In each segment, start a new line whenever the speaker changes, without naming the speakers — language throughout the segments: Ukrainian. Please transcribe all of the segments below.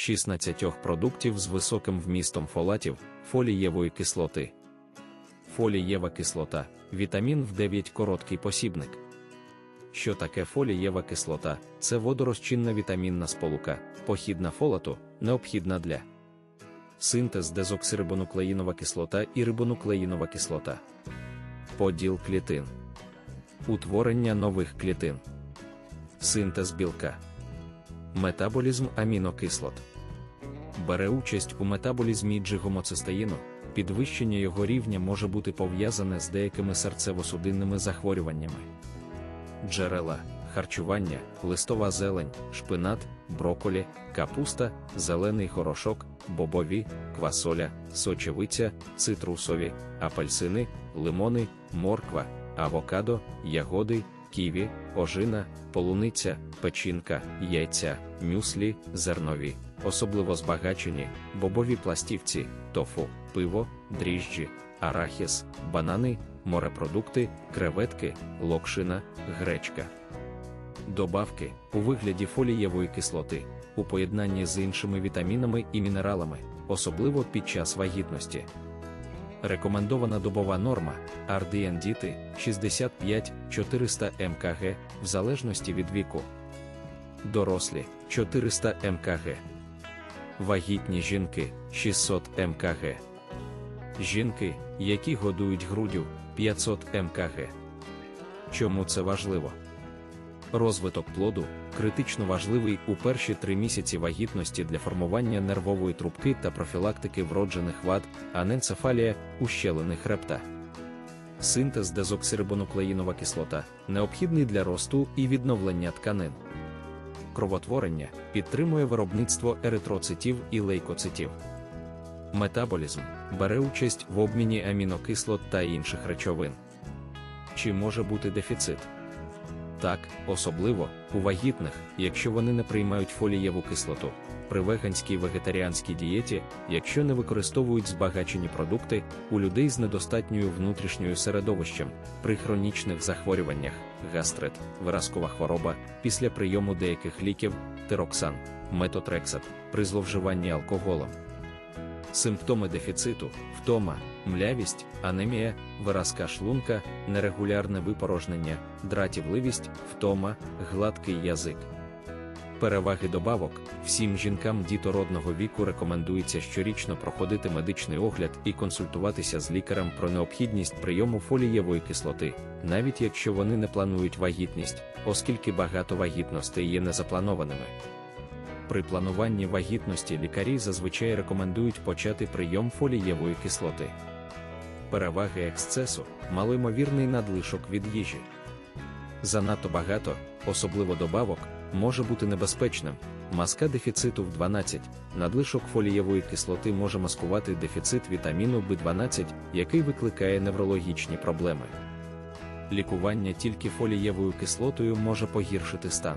16 продуктів з високим вмістом фолатів, фолієвої кислоти. Фолієва кислота вітамін в 9 короткий посібник. Що таке фолієва кислота? Це водорозчинна вітамінна сполука, похідна фолату, необхідна для синтез дезоксирибонуклеїнова кислота і рибонуклеїнова кислота, поділ клітин, утворення нових клітин, синтез білка, метаболізм амінокислот. Бере участь у метаболізмі джигомоцистеїну, підвищення його рівня може бути пов'язане з деякими серцево-судинними захворюваннями. Джерела, харчування, листова зелень, шпинат, броколі, капуста, зелений горошок, бобові, квасоля, сочевиця, цитрусові, апельсини, лимони, морква, авокадо, ягоди, ківі, ожина, полуниця, печінка, яйця, мюслі, зернові, особливо збагачені, бобові пластівці, тофу, пиво, дріжджі, арахіс, банани, морепродукти, креветки, локшина, гречка. Добавки у вигляді фолієвої кислоти у поєднанні з іншими вітамінами і мінералами, особливо під час вагітності. Рекомендована добова норма RDN діти 65-400 мкг в залежності від віку. Дорослі 400 мкг. Вагітні жінки 600 мкг. Жінки, які годують груддю 500 мкг. Чому це важливо? Розвиток плоду критично важливий у перші три місяці вагітності для формування нервової трубки та профілактики вроджених вад, аненцефалія, ущелини хребта. Синтез дезоксирибонуклеїнова кислота необхідний для росту і відновлення тканин. Кровотворення підтримує виробництво еритроцитів і лейкоцитів. Метаболізм бере участь в обміні амінокислот та інших речовин. Чи може бути дефіцит? Так, особливо у вагітних, якщо вони не приймають фолієву кислоту, при веганській вегетаріанській дієті, якщо не використовують збагачені продукти, у людей з недостатньою внутрішньою середовищем, при хронічних захворюваннях, гастрит, виразкова хвороба, після прийому деяких ліків, тироксан, метотрексат, при зловживанні алкоголем. Симптоми дефіциту, втома, млявість, анемія, виразка шлунка, нерегулярне випорожнення, дратівливість, втома, гладкий язик. Переваги добавок всім жінкам дітородного віку рекомендується щорічно проходити медичний огляд і консультуватися з лікарем про необхідність прийому фолієвої кислоти, навіть якщо вони не планують вагітність, оскільки багато вагітностей є незапланованими. При плануванні вагітності лікарі зазвичай рекомендують почати прийом фолієвої кислоти. Переваги ексцесу малоймовірний надлишок від їжі. Занадто багато, особливо добавок, може бути небезпечним. Маска дефіциту в 12, надлишок фолієвої кислоти може маскувати дефіцит вітаміну В12, який викликає неврологічні проблеми. Лікування тільки фолієвою кислотою може погіршити стан.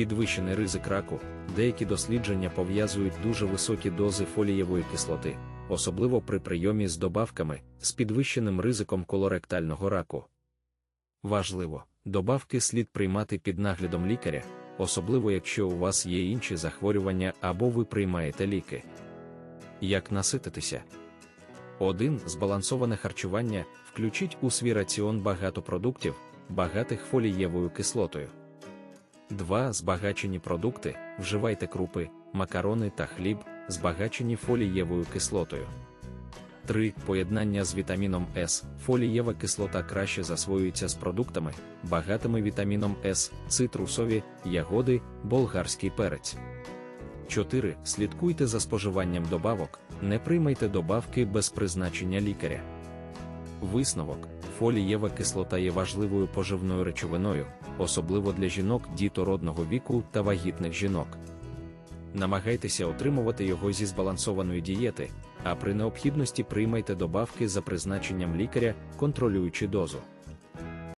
Підвищений ризик раку, деякі дослідження пов'язують дуже високі дози фолієвої кислоти, особливо при прийомі з добавками з підвищеним ризиком колоректального раку. Важливо, добавки слід приймати під наглядом лікаря, особливо якщо у вас є інші захворювання або ви приймаєте ліки. Як насититися? 1. Збалансоване харчування включіть у свій раціон багато продуктів, багатих фолієвою кислотою. 2. Збагачені продукти, вживайте крупи, макарони та хліб, збагачені фолієвою кислотою. 3. Поєднання з вітаміном С. Фолієва кислота краще засвоюється з продуктами, багатими вітаміном С, цитрусові, ягоди, болгарський перець. 4. Слідкуйте за споживанням добавок, не приймайте добавки без призначення лікаря. Висновок фолієва кислота є важливою поживною речовиною, особливо для жінок дітородного віку та вагітних жінок. Намагайтеся отримувати його зі збалансованої дієти, а при необхідності приймайте добавки за призначенням лікаря, контролюючи дозу.